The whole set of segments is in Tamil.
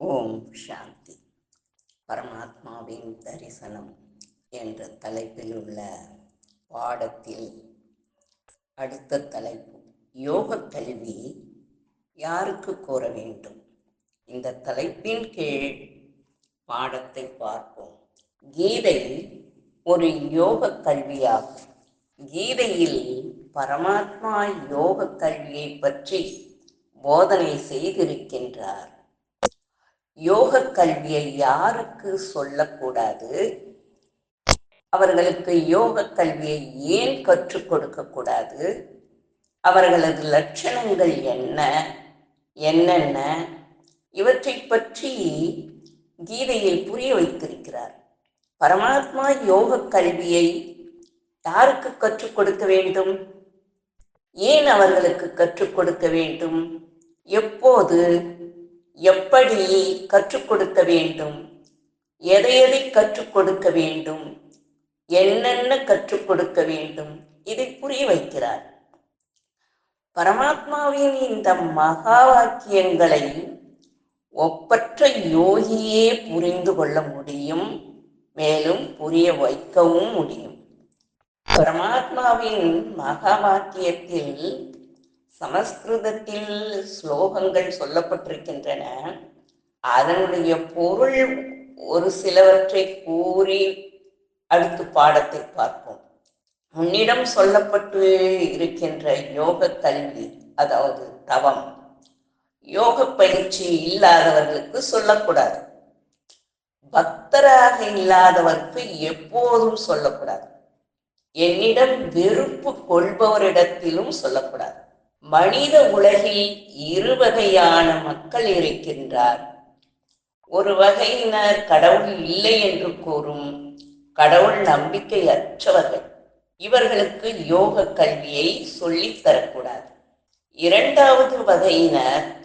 ஓம் சாந்தி. பரமாத்மாவின் தரிசனம் என்ற தலைப்பில் உள்ள பாடத்தில் அடுத்த தலைப்பு. யோக கல்வி யாருக்கு கூற வேண்டும்? இந்த தலைப்பின் கீழ் பாடத்தை பார்ப்போம். கீதை ஒரு யோக கல்வியாகும். கீதையில் பரமாத்மா யோக கல்வியை பற்றி போதனை செய்திருக்கின்றார். யோக கல்வியை யாருக்கு சொல்லக்கூடாது? அவர்களுக்கு யோக கல்வியை ஏன் கற்றுக் கொடுக்க கூடாது? அவர்களது லட்சணங்கள் என்ன? என்னென்ன? இவற்றை பற்றி கீதையில் புரிய வைத்திருக்கிறார். பரமாத்மா யோக கல்வியை யாருக்கு கற்றுக் கொடுக்க வேண்டும்? ஏன் அவர்களுக்கு கற்றுக் கொடுக்க வேண்டும்? எப்போது எப்படி கற்றுக் கொடுக்க வேண்டும்? எதை எதை கற்றுக் கொடுக்க வேண்டும்? என்னென்ன கற்றுக் கொடுக்க வேண்டும்? இதை புரிய வைக்கிறார். பரமாத்மாவின் இந்த மகா வாக்கியங்களை ஒப்பற்ற யோகியே புரிந்து கொள்ள முடியும் மேலும் புரிய வைக்கவும் முடியும். பரமாத்மாவின் மகா வாக்கியத்தில் சமஸ்கிருதத்தில் ஸ்லோகங்கள் சொல்லப்பட்டிருக்கின்றன. அதனுடைய பொருள் ஒரு சிலவற்றை கூறி அடுத்து பாடத்தை பார்ப்போம். உன்னிடம் சொல்லப்பட்டு இருக்கின்ற யோக கல்வி அதாவது தவம் யோக பயிற்சி இல்லாதவர்களுக்கு சொல்லக்கூடாது. பக்தராக இல்லாதவருக்கு எப்போதும் சொல்லக்கூடாது. என்னிடம் வெறுப்பு கொள்பவரிடத்திலும் சொல்லக்கூடாது. மனித உலகில் இரு வகையான மக்கள் இருக்கின்றார். ஒரு வகையினர் கடவுள் இல்லை என்று கூறும் கடவுள் நம்பிக்கை அற்றவர்கள். இவர்களுக்கு யோக கல்வியை சொல்லித் தரக்கூடாது. இரண்டாவது வகையினர்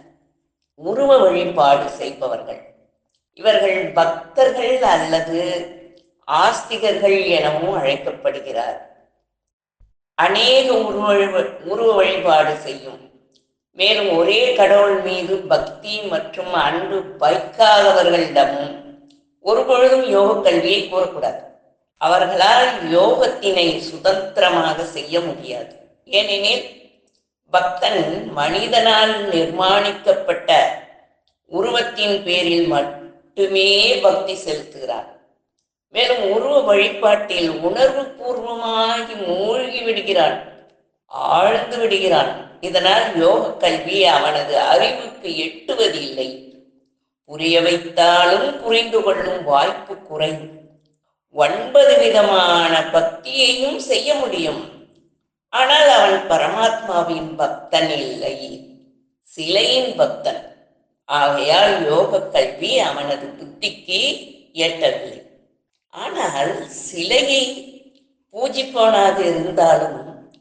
உருவ வழிபாடு செய்பவர்கள். இவர்கள் பக்தர்கள் அல்லது ஆஸ்திகர்கள் எனவும் அழைக்கப்படுகிறார். அநேக உருவ உருவ வழிபாடு செய்யும். மேலும் ஒரே கடவுள் மீது பக்தி மற்றும் அன்பு வைக்காதவர்களிடமும் ஒருபொழுதும் யோக கல்வியை கூறக்கூடாது. அவர்களால் யோகத்தினை சுதந்திரமாக செய்ய முடியாது. ஏனெனில் பக்தன் மனிதனால் நிர்மாணிக்கப்பட்ட உருவத்தின் பேரில் மட்டுமே பக்தி செலுத்துகிறான். மேலும் உருவ வழிபாட்டில் உணர்வு பூர்வமாகி மூழ்கி விடுகிறான் ஆழ்ந்து விடுகிறான் இதனால் யோக கல்வி அவனது அறிவுக்கு எட்டுவதில்லை. புரிய வைத்தாலும் புரிந்து கொள்ளும் வாய்ப்பு குறையும். ஒன்பது விதமான பக்தியையும் செய்ய முடியும். ஆனால் அவன் பரமாத்மாவின் பக்தன் இல்லை. சிலையின் பக்தன். ஆகையால் யோக கல்வி அவனது புத்திக்கு எட்டவில்லை. ஆனால் சிலையை பூஜிப்பவனாக இருந்தாலும்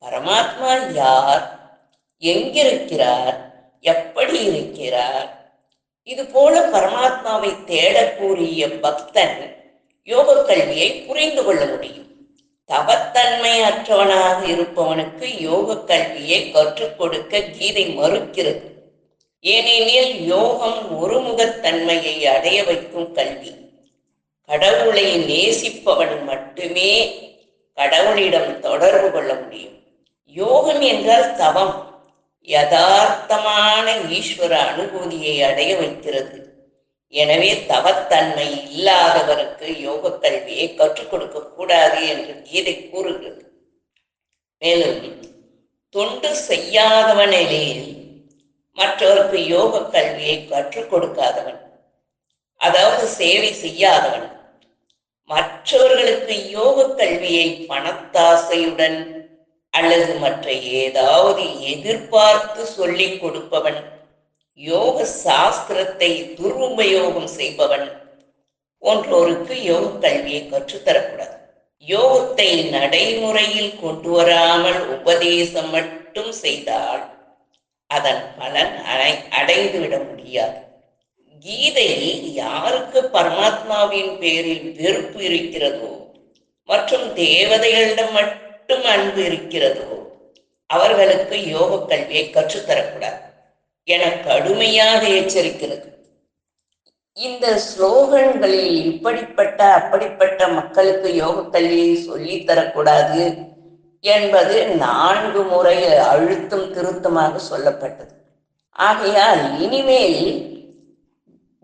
பரமாத்மா யார்? எங்கிருக்கிறார்? எப்படி இருக்கிறார்? இது போல பரமாத்மாவை தேடக்கூடிய பக்தன் யோக கல்வியை புரிந்து கொள்ள முடியும். தவத்தன்மை அற்றவனாக இருப்பவனுக்கு யோக கல்வியை கற்றுக் கொடுக்க கீதை மறுக்கிறது. ஏனெனில் யோகம் ஒருமுகத்தன்மையை அடைய வைக்கும் கல்வி. கடவுளை நேசிப்பவன் மட்டுமே கடவுளிடம் தொடர்பு கொள்ள முடியும். யோகம் என்றால் தவம். யதார்த்தமான ஈஸ்வர அனுபூதியை அடைய வைக்கிறது. எனவே தவத்தன்மை இல்லாதவருக்கு யோக கல்வியை கற்றுக் கொடுக்க கூடாது என்று கீதை கூறுகிறது. மேலும் தொண்டு செய்யாதவனிலேயே மற்றவருக்கு யோக கல்வியை கற்றுக் கொடுக்காதவன் அதாவது சேவை செய்யாதவன் மற்றவர்களுக்கு யோக கல்வியை பணத்தாசையுடன் அல்லது மற்ற ஏதாவது எதிர்பார்த்து சொல்லிக் கொடுப்பவன் யோக சாஸ்திரத்தை துர்உபயோகம் செய்பவன் போன்றோருக்கு யோக கல்வியை கற்றுத்தரக்கூடாது. யோகத்தை நடைமுறையில் கொண்டு வராமல் உபதேசம் மட்டும் செய்தால் அதன் பலன் அடை அடைந்துவிட முடியாது. கீதையில் யாருக்கு பரமாத்மாவின் பேரில் வெறுப்பு இருக்கிறதோ மற்றும் தேவதைகளிடம் மட்டும் அன்பு இருக்கிறதோ அவர்களுக்கு யோக கல்வியை கற்றுத்தரக்கூடாது. என கடுமையாக எச்சரிக்கிறது. இந்த ஸ்லோகன்களில் இப்படிப்பட்ட அப்படிப்பட்ட மக்களுக்கு யோக கல்வியை சொல்லித்தரக்கூடாது என்பது நான்கு முறை அழுத்தம் திருத்தமாக சொல்லப்பட்டது. ஆகையால் இனிமேல்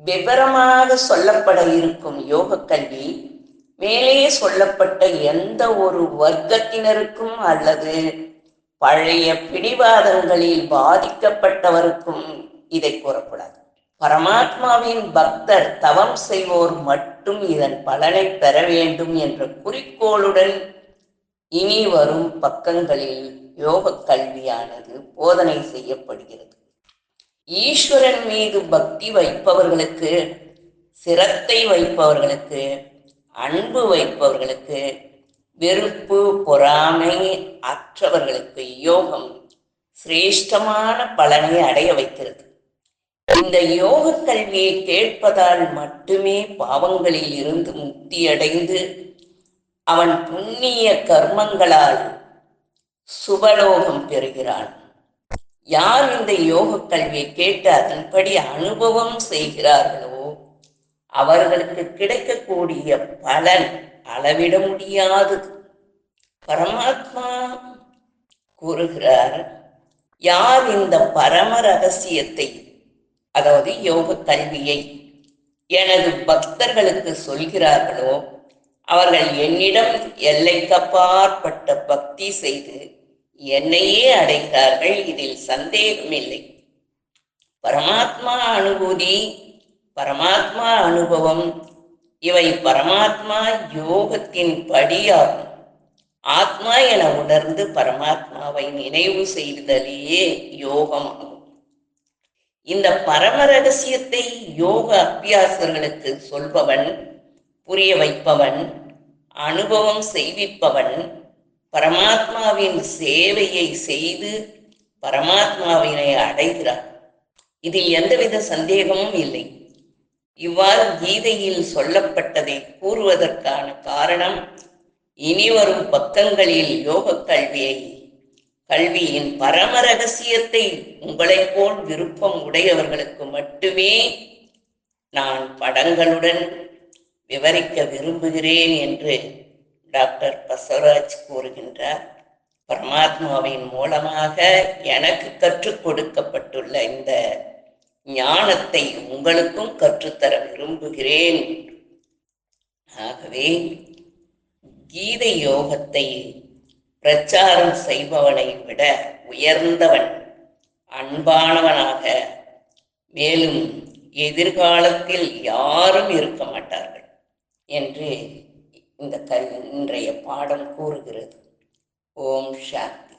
விவரமாக சொல்லப்பட இருக்கும் யோக கல்வி மேலே சொல்லப்பட்ட எந்த ஒரு வர்க்கத்தினருக்கும் அல்லது பழைய பிடிவாதங்களில் பாதிக்கப்பட்டவருக்கும் இதை கூறக்கூடாது. பரமாத்மாவின் பக்தர் தவம் செய்வோர் மட்டும் இதன் பலனை பெற வேண்டும் என்ற குறிக்கோளுடன் இனி வரும் பக்கங்களில் யோக கல்வியானது போதனை செய்யப்படுகிறது. ஈஸ்வரன் மீது பக்தி வைப்பவர்களுக்கு சிரத்தை வைப்பவர்களுக்கு அன்பு வைப்பவர்களுக்கு வெறுப்பு பொறாமை அற்றவர்களுக்கு யோகம் சிரேஷ்டமான பலனை அடைய வைக்கிறது. இந்த யோக கல்வியை கேட்பதால் மட்டுமே பாவங்களில் இருந்து முக்தி அடைந்து அவன் புண்ணிய கர்மங்களால் சுபலோகம் பெறுகிறான். யார் இந்த யோக கல்வியை கேட்டு அதன்படி அனுபவம் செய்கிறார்களோ அவர்களுக்கு கிடைக்கக்கூடிய பலன் அளவிட முடியாதது பரமாத்மா கூறுகிறார் யார் இந்த பரம ரகசியத்தை அதாவது யோக கல்வியை எனது பக்தர்களுக்கு சொல்கிறார்களோ அவர்கள் என்னிடம் எல்லைக்கப்பாற்பட்ட பக்தி செய்து என்னையே அடைந்தார்கள் இதில் சந்தேகமில்லை. பரமாத்மா அனுபூதி பரமாத்மா அனுபவம் இவை பரமாத்மா யோகத்தின் படியாகும். ஆத்மா என உணர்ந்து பரமாத்மாவை நினைவு செய்தலேயே யோகமாகும். இந்த பரம ரகசியத்தை யோக அபியாசர்களுக்கு சொல்பவன் புரிய வைப்பவன் அனுபவம் செய்விப்பவன் பரமாத்மாவின் சேவையை செய்து பரமாத்மாவினை அடைகிறார். இதில் எந்தவித சந்தேகமும் இல்லை. இவ்வாறு கீதையில் சொல்லப்பட்டதை கூறுவதற்கான காரணம் இனிவரும் பக்கங்களில் யோக கல்வியை கல்வியின் பரம ரகசியத்தை உங்களைப் போல் விருப்பம் உடையவர்களுக்கு மட்டுமே நான் படங்களுடன் விவரிக்க விரும்புகிறேன் என்று டாக்டர் பசவராஜ் கூறுகின்றார் பரமாத்மாவின் மூலமாக எனக்கு கற்றுக் கொடுக்கப்பட்டுள்ள இந்த ஞானத்தை உங்களுக்கும் கற்றுத்தர விரும்புகிறேன். ஆகவே கீதை யோகத்தை பிரச்சாரம் செய்பவனை விட உயர்ந்தவன் அன்பானவனாக மேலும் எதிர்காலத்தில் யாரும் இருக்க மாட்டார்கள் என்று இந்த கல் இன்றைய பாடம் கூறுகிறது. ஓம் சாந்தி